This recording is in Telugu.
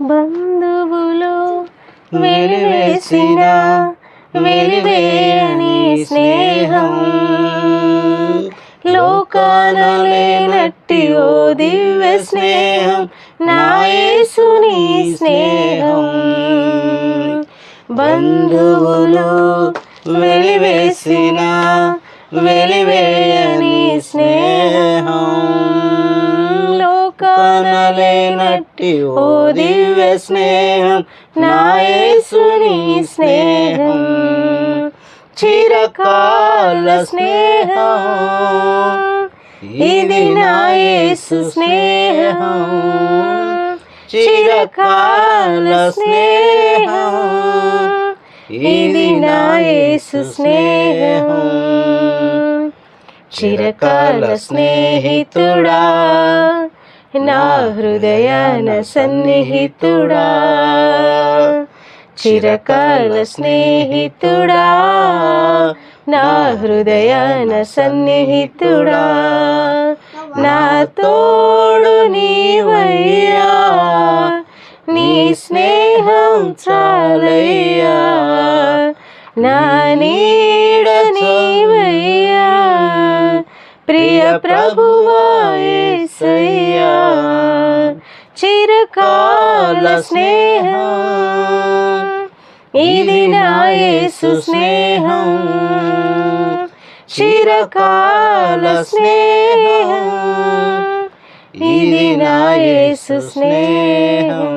బంధువులు వెలివేసిన వెలివేయని స్నేహం. లోకాన లేనట్టి ఓ దివ్య స్నేహం. నా యేసుని స్నేహం. బంధువులు వెలివేసిన వెలివేయని కానలేనట్టి ఓ దివ్య స్నేహం నాయసుని స్నేహం. చిరకాల స్నేహం ఇది నాయసు స్నేహం. చిరకాల స్నేహం ఇది నాయసు స్నేహం. చిరకాల స్నేహితుడా నా హృదయాన సన్నిహితుడా చిరకాల స్నేహితుడా నా హృదయాన సన్నిహితుడా నా తోడు నీవయ్యా నీ స్నేహం చాలయ్యా నా నీ ప్రియ ప్రభువా యేసయ్యా చిరకాల స్నేహం ఇది నా యేసు స్నేహం చిరకాల స్నేహం ఇది నా యేసు స్నేహం